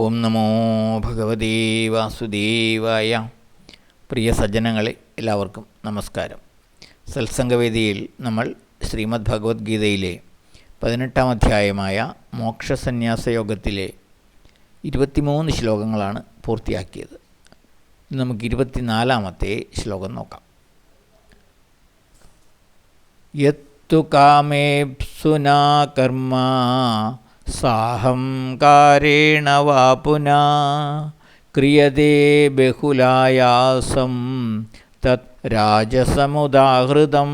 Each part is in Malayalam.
ഓം നമോ ഭഗവതേ വാസുദേവായ. പ്രിയ സജ്ജനങ്ങളെ എല്ലാവർക്കും നമസ്കാരം. സത്സംഗവേദിയിൽ നമ്മൾ ശ്രീമദ് ഭഗവത്ഗീതയിലെ പതിനെട്ടാം അധ്യായമായ മോക്ഷസന്യാസയോഗത്തിലെ ഇരുപത്തിമൂന്ന് ശ്ലോകങ്ങളാണ് പൂർത്തിയാക്കിയത്. നമുക്ക് ഇരുപത്തിനാലാമത്തെ ശ്ലോകം നോക്കാം. യത്തു കാമേപ്സുനാ കർമ്മ സാഹംകാരേണ വാ പുനാ. ക്രിയതേ ബഹുലായാസം തത് രാജസമുദാഹൃതം.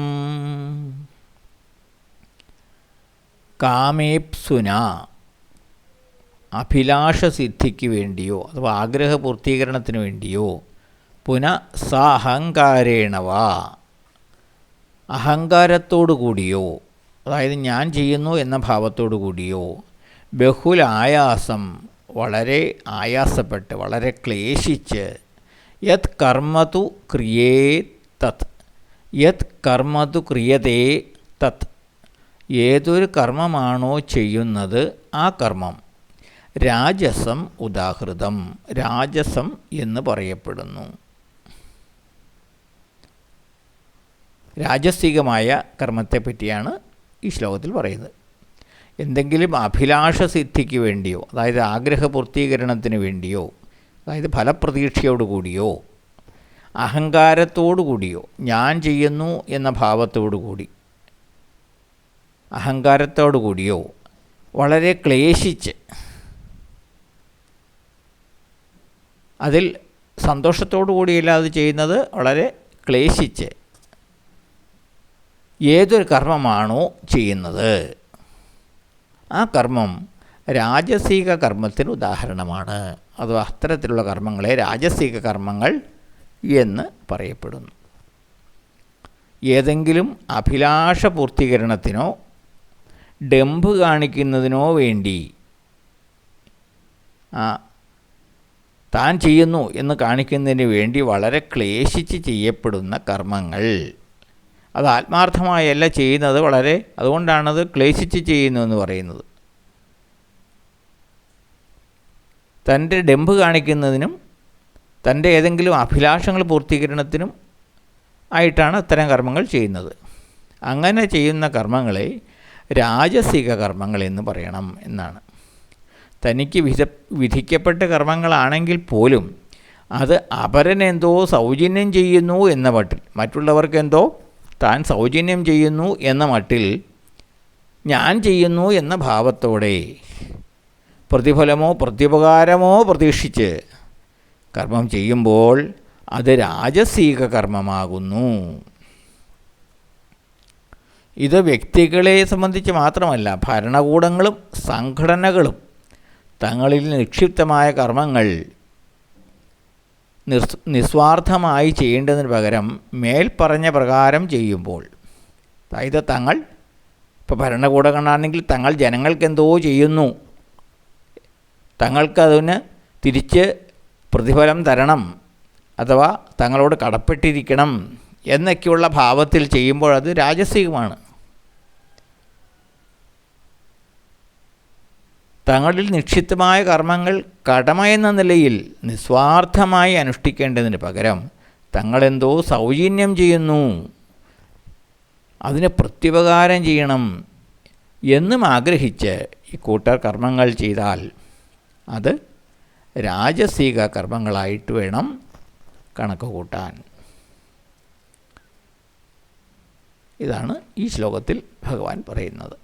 കാമേപ്സുന. അഭിലാഷസിദ്ധിക്ക് വേണ്ടിയോ അഥവാ ആഗ്രഹപൂർത്തീകരണത്തിന് വേണ്ടിയോ. പുന സാഹങ്കാരേണവാ അഹങ്കാരത്തോടു കൂടിയോ അതായത് ഞാൻ ചെയ്യുന്നു എന്ന ഭാവത്തോടു കൂടിയോ ബഹുൽ ആയാസം വളരെ ആയാസപ്പെട്ട് വളരെ ക്ലേശിച്ച് യത് കർമ്മതു ക്രിയേ തത് യത് കർമ്മതു ക്രിയതേ തത് ഏതൊരു കർമ്മമാണോ ചെയ്യുന്നത് ആ കർമ്മം. രാജസം ഉദാഹൃതം രാജസം എന്ന് പറയപ്പെടുന്നു. രാജസികമായ കർമ്മത്തെപ്പറ്റിയാണ് ഈ ശ്ലോകത്തിൽ പറയുന്നത്. എന്തെങ്കിലും അഭിലാഷ സിദ്ധിക്ക് വേണ്ടിയോ അതായത് ആഗ്രഹപൂർത്തീകരണത്തിന് വേണ്ടിയോ അതായത് ഫലപ്രതീക്ഷയോടു കൂടിയോ അഹങ്കാരത്തോടു കൂടിയോ ഞാൻ ചെയ്യുന്നു എന്ന ഭാവത്തോടു കൂടി അഹങ്കാരത്തോടു കൂടിയോ വളരെ ക്ലേശിച്ച് അതിൽ സന്തോഷത്തോടു കൂടിയല്ല അത് ചെയ്യുന്നത് വളരെ ക്ലേശിച്ച് ഏതൊരു കർമ്മമാണോ ചെയ്യുന്നത്. ആ കർമ്മം രാജസീക കർമ്മത്തിന് ഉദാഹരണമാണ്. അഥവാ അത്തരത്തിലുള്ള കർമ്മങ്ങളെ രാജസീക കർമ്മങ്ങൾ എന്ന് പറയപ്പെടുന്നു. ഏതെങ്കിലും അഭിലാഷ പൂർത്തീകരണത്തിനോ ഡെമ്പ് കാണിക്കുന്നതിനോ വേണ്ടി താൻ ചെയ്യുന്നു എന്ന് കാണിക്കുന്നതിന് വേണ്ടി വളരെ ക്ലേശിച്ച് ചെയ്യപ്പെടുന്ന കർമ്മങ്ങൾ അത് ആത്മാർത്ഥമായല്ല ചെയ്യുന്നത് വളരെ അതുകൊണ്ടാണത് ക്ലേശിച്ച് ചെയ്യുന്നു എന്ന് പറയുന്നത്. തന്റെ ഡെമ്പ് കാണിക്കുന്നതിനും തന്റെ ഏതെങ്കിലും അഭിലാഷങ്ങൾ പൂർത്തീകരണത്തിനും ആയിട്ടാണ് അത്തരം കർമ്മങ്ങൾ ചെയ്യുന്നത്. അങ്ങനെ ചെയ്യുന്ന കർമ്മങ്ങളെ രാജസിക കർമ്മങ്ങൾ എന്ന് പറയണം എന്നാണ്. തനിക്ക് വിധ വിധിക്കപ്പെട്ട കർമ്മങ്ങളാണെങ്കിൽ പോലും അത് അപരനെന്തോ സൗജന്യം ചെയ്യുന്നു എന്ന മട്ടിൽ മറ്റുള്ളവർക്കെന്തോ താൻ സൗജന്യം ചെയ്യുന്നു എന്ന മട്ടിൽ ഞാൻ ചെയ്യുന്നു എന്ന ഭാവത്തോടെ പ്രതിഫലമോ പ്രത്യുപകാരമോ പ്രതീക്ഷിച്ച് കർമ്മം ചെയ്യുമ്പോൾ അത് രാജസീക കർമ്മമാകുന്നു. ഇത് വ്യക്തികളെ സംബന്ധിച്ച് മാത്രമല്ല ഭരണകൂടങ്ങളും സംഘടനകളും തങ്ങളിൽ നിക്ഷിപ്തമായ കർമ്മങ്ങൾ നിസ് നിസ്വാർത്ഥമായി ചെയ്യേണ്ടതിന് പകരം മേൽപ്പറഞ്ഞ പ്രകാരം ചെയ്യുമ്പോൾ. അതായത് തങ്ങൾ ഇപ്പോൾ ഭരണകൂടങ്ങളാണെങ്കിൽ തങ്ങൾ ജനങ്ങൾക്ക് എന്തോ ചെയ്യുന്നു. തങ്ങൾക്കതിന് തിരിച്ച് പ്രതിഫലം തരണം അഥവാ തങ്ങളോട് കടപ്പെട്ടിരിക്കണം എന്നൊക്കെയുള്ള ഭാവത്തിൽ ചെയ്യുമ്പോൾ അത് രാജസികമാണ്. തങ്ങളിൽ നിക്ഷിപ്തമായ കർമ്മങ്ങൾ കടമയെന്ന നിലയിൽ നിസ്വാർത്ഥമായി അനുഷ്ഠിക്കേണ്ടതിന് പകരം തങ്ങളെന്തോ സൗജന്യം ചെയ്യുന്നു. അതിന് പ്രത്യുപകാരം ചെയ്യണം എന്നും ആഗ്രഹിച്ച് ഈ കൂട്ടർ കർമ്മങ്ങൾ ചെയ്താൽ അത് രാജസീക കർമ്മങ്ങളായിട്ട് വേണം കണക്ക് കൂട്ടാൻ. ഇതാണ് ഈ ശ്ലോകത്തിൽ ഭഗവാൻ പറയുന്നത്.